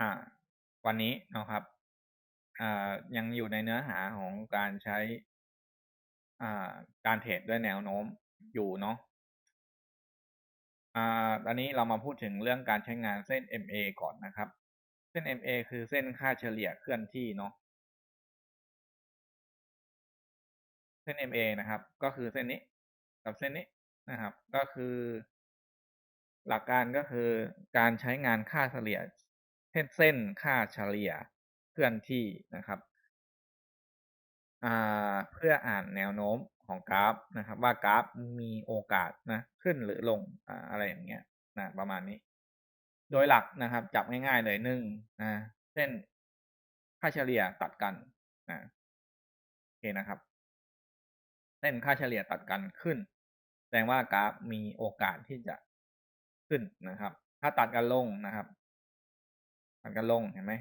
อ่า วันนี้นะครับ อ่า ยังอยู่ในเนื้อหาของการใช้ อ่า การเทรดด้วยแนวโน้มอยู่เนาะ อ่า ตอนนี้เรามาพูดถึงเรื่องการใช้งานเส้น MA ก่อนนะครับ เส้น MA คือเส้นค่าเฉลี่ยเคลื่อนที่เนาะ เส้น MA นะครับ ก็คือเส้นนี้กับเส้นนี้นะครับ ก็คือ หลักการก็คือการใช้งานค่าเฉลี่ย เส้นเส้นค่าเฉลี่ยเคลื่อนที่นะครับเพื่ออ่านแนวโน้มของกราฟนะครับ ว่ากราฟมีโอกาสนะขึ้นหรือลงออะไรอย่างเงี้ยนะประมาณนี้ โดยหลักนะครับ จับง่ายๆเลยหนึ่งนะเส้นค่าเฉลี่ยตัดกันนะโอเคนะครับ เส้นค่าเฉลี่ยตัดกันขึ้น แสดงว่ากราฟมีโอกาสที่จะขึ้นนะครับ ถ้าตัดกันลงนะครับ ตัดกันลงเห็นไหม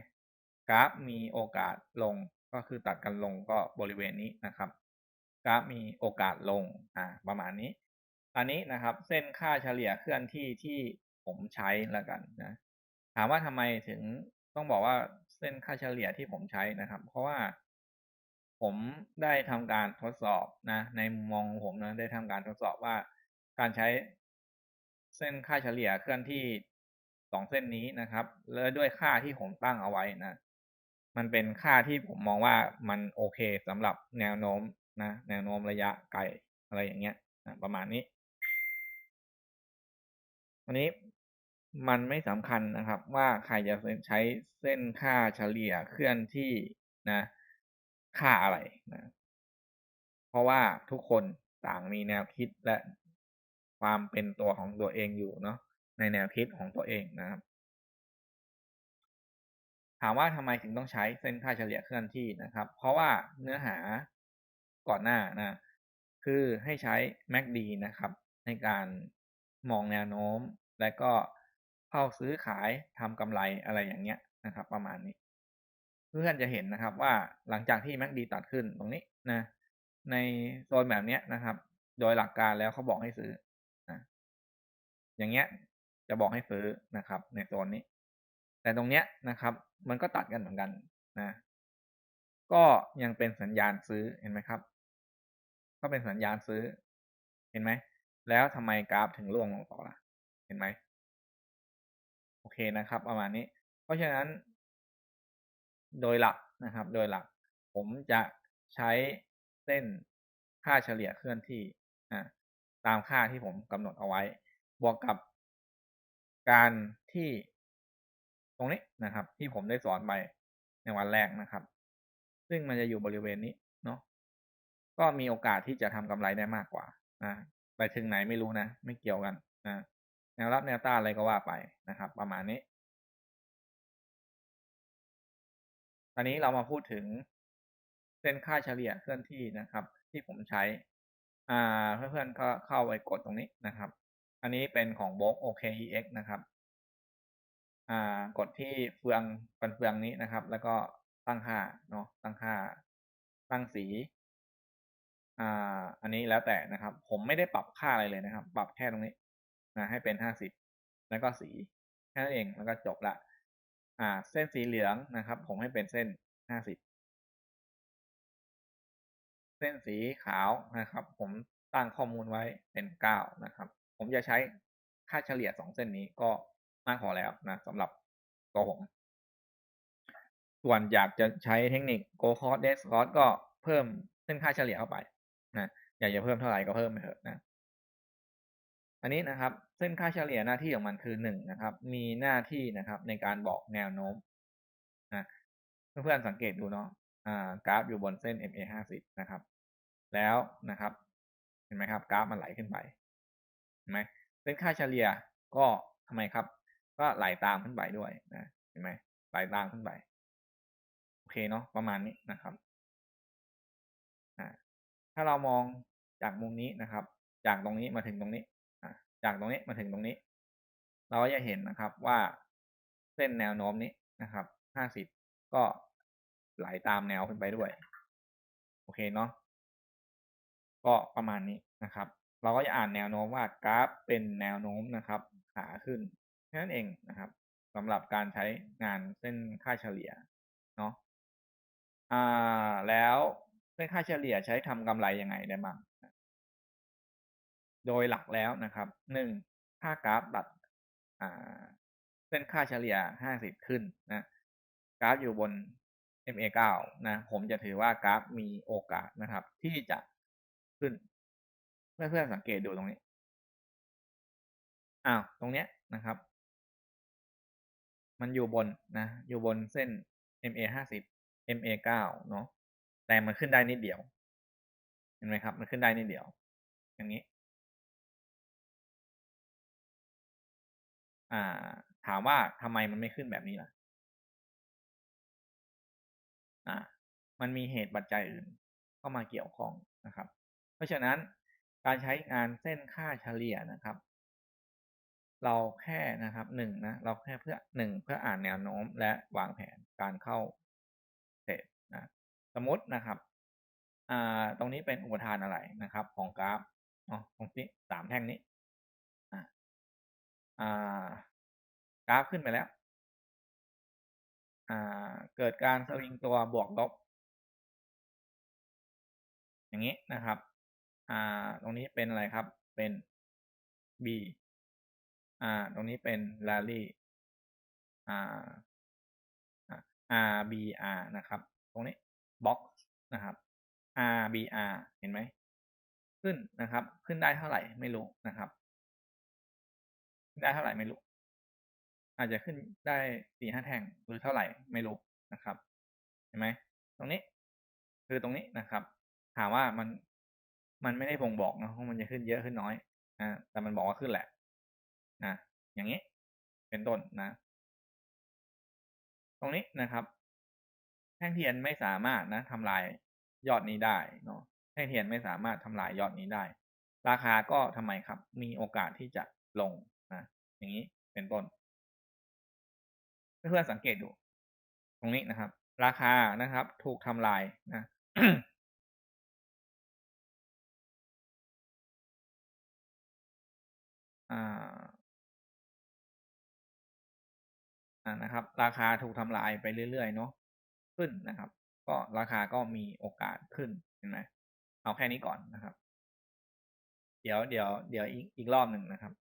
กราฟมีโอกาสลงก็คือตัดกันลงก็บริเวณนี้นะครับ กราฟมีโอกาสลงอ่าประมาณนี้ อันนี้นะครับเส้นค่าเฉลี่ยเคลื่อนที่ที่ผมใช้แล้วกันนะถามว่าทำไมถึงต้องบอกว่าเส้นค่าเฉลี่ยที่ผมใช้นะครับ เพราะว่าผมได้ทำการทดสอบนะ ในมุมมองผมนะได้ทำการทดสอบว่าการใช้เส้นค่าเฉลี่ยเคลื่อนที่ สองเส้นนี้นะครับและด้วยค่าที่ผมตั้งเอาไว้นะ มันเป็นค่าที่ผมมองว่ามันโอเคสำหรับแนวโน้มนะ แนวโน้มระยะไกลอะไรอย่างเงี้ยนะประมาณนี้อันนี้มันไม่สำคัญนะครับ ว่าใครจะใช้เส้นค่าเฉลี่ยเคลื่อนที่นะ ค่าอะไรนะ เพราะว่าทุกคนต่างมีแนวคิดและความเป็นตัวของตัวเองอยู่เนาะ ในแนวคิดของตัวเองนะครับ ถามว่าทำไมถึงต้องใช้เส้นค่าเฉลี่ยเคลื่อนที่นะครับ เพราะว่าเนื้อหาก่อนหน้านะคือให้ใช้ MACD นะครับ ในการมองแนวโน้ม และก็เข้าซื้อขายทำกำไรอะไรอย่างเงี้ยนะครับ ประมาณนี้ เพื่อนจะเห็นนะครับว่าหลังจากที่ MACD ตัดขึ้นตรงนี้นะ ในโซนแบบนี้นะครับ โดยหลักการแล้วเขาบอกให้ซื้อนะอย่างเงี้ย จะบอกให้ซื้อนะครับ ในโซนนี้ แต่ตรงเนี้ยนะครับ มันก็ตัดกันเหมือนกันนะก็ยังเป็นสัญญาณซื้อเห็นไหมครับ ก็เป็นสัญญาณซื้อ เห็นไหมแล้วทำไมกราฟถึงร่วงลงต่อล่ะ เห็นไหมโอเคนะครับ ประมาณนี้ เพราะฉะนั้น โดยหลักนะครับ โดยหลัก ผมจะใช้เส้นค่าเฉลี่ยเคลื่อนที่ตามค่าที่ผมกำหนดเอาไว้ บวกกับ การที่ตรงนี้นะครับ ที่ผมได้สอนไปในวันแรกนะครับ ซึ่งมันจะอยู่บริเวณนี้เนาะก็มีโอกาสที่จะทำกำไรได้มากกว่านะไปถึงไหนไม่รู้นะ ไม่เกี่ยวกันนะแนวรับแนวต้านอะไรก็ว่าไปนะครับ ประมาณนี้ ตอนนี้เรามาพูดถึงเส้นค่าเฉลี่ยเคลื่อนที่นะครับ ที่ผมใช้ อ่าเพื่อนๆก็เข้าไปกดตรงนี้นะครับ อันนี้เป็นของบล็อก OKEX นะครับ อ่ากดที่เฟืองป็นเฟืองนี้นะครับ แล้วก็ตั้งค่าเนาะตั้งค่า ตั้งสี อ่า อันนี้แล้วแต่นะครับ ผมไม่ได้ปรับค่าอะไรเลยนะครับ ปรับแค่ตรงนี้นะให้เป็นห้าสิบแล้วก็สีแค่นั้นเองแล้วก็จบละ อ่า เส้นสีเหลืองนะครับ ผมให้เป็นเส้นห้าสิบเส้นสีขาวนะครับ ผมตั้งข้อมูลไว้เป็นเก้านะครับ ผมจะใช้ค่าเฉลี่ยสองเส้นนี้ก็มากพอแล้วนะสำหรับตัวผมส่วนอยากจะใช้เทคนิค go cross d e s cross ก็เพิ่มเส้นค่าเฉลี่ยเข้าไปนะอยากจะเพิ่มเท่าไหร่ก็เพิ่มไปเถอะนะอันนี้นะครับ เส้นค่าเฉลี่ยหน้าที่ของมันคือหนึ่งนะครับ มีหน้าที่นะครับในการบอกแนวโน้มนะเพื่อนๆสังเกตดูเนาะกราฟอยู่บนเส้น MA ห้าสิบนะครับ แล้วนะครับ เห็นไหมครับ กราฟมันไหลขึ้นไป เห็นไหมเส้นค่าเฉลี่ยก็ทำไมครับ ก็ไหลตามขึ้นไปด้วยนะเห็นไหมไหลตามขึ้นไปโอเคเนาะประมาณนี้นะครับถ้าเรามองจากมุมนี้นะครับ จากตรงนี้มาถึงตรงนี้จากตรงนี้มาถึงตรงนี้ เราก็จะเห็นนะครับว่าเส้นแนวโน้มนี้นะครับห้าสิบก็ไหลาตามแนวขึ้นไปด้วย โอเคเนาะก็ประมาณนี้นะครับ เราก็จะอ่านแนวโน้มว่ากราฟเป็นแนวโน้มนะครับ ขาขึ้นแค่นั้นเองนะครับสำหรับการใช้งานเส้นค่าเฉลี่ยเนาะอ่าแล้วเส้นค่าเฉลี่ยใช้ทำกำไรยังไงได้บ้างโดยหลักแล้วนะครับหนึ่งถ้ากราฟตัดอ่าเส้นค่าเฉลี่ยห้าสิบขึ้นนะกราฟอยู่บน MA9 นะผมจะถือว่ากราฟมีโอกาสนะครับ ที่จะขึ้น เพื่อนๆสังเกตดูตรงนี้ อ้าว ตรงเนี้ยนะครับ มันอยู่บนนะ อยู่บนเส้น MA50 MA9 เนาะ แต่มันขึ้นได้นิดเดียว เห็นไหมครับ มันขึ้นได้นิดเดียว อย่างนี้ อ่า ถามว่าทำไมมันไม่ขึ้นแบบนี้ล่ะ อ่า มันมีเหตุปัจจัยอื่นเข้ามาเกี่ยวข้องนะครับ เพราะฉะนั้น การใช้งานเส้นค่าเฉลี่ยนะครับ เราแค่นะครับหนึ่งนะเราแค่เพื่อหนึ่งเพื่ออ่านแนวโน้มและวางแผนการเข้าเทรดนะสมมตินะครับอ่าตรงนี้เป็นอุปทานอะไรนะครับ ของกราฟเนาะตรงนี้สามแท่งนี้อ่าอ่ากราฟขึ้นไปแล้วอ่าเกิดการสวิงตัวบวกลบ อย่างนี้นะครับ อ่า ตรงนี้เป็นอะไรครับ เป็น B อ่า ตรงนี้เป็น rally อ่า RBR นะครับ ตรงนี้ box นะครับ RBR เห็นไหม ขึ้นนะครับ ขึ้นได้เท่าไหร่ไม่รู้นะครับขึ้นได้เท่าไหร่ไม่รู้ อาจจะขึ้นได้สี่ห้าแท่งหรือเท่าไหร่ไม่รู้นะครับ เห็นไหม ตรงนี้ คือตรงนี้นะครับ ถามว่ามัน มันไม่ได้บ่งบอกนะว่ามันจะขึ้นเยอะขึ้นน้อยอ่าแต่มันบอกว่าขึ้นแหละนะอย่างนี้เป็นต้นนะ ตรงนี้นะครับแท่งเทียนไม่สามารถนะทำลายยอดนี้ได้เนาะแท่งเทียนไม่สามารถทำลายยอดนี้ได้ ราคาก็ทำไมครับ มีโอกาสที่จะลงนะอย่างนี้เป็นต้นเพื่อนๆสังเกตดู ตรงนี้นะครับ ราคานะครับ ถูกทำลายนะ อ่าอ่านะครับ ราคาถูกทำลายไปเรื่อยๆเนาะขึ้นนะครับ ก็ราคาก็มีโอกาสขึ้นเห็นไหมเอาแค่นี้ก่อนนะครับ เดี๋ยวเดี๋ยวเดี๋ยวอีกอีกรอบหนึ่งนะครับ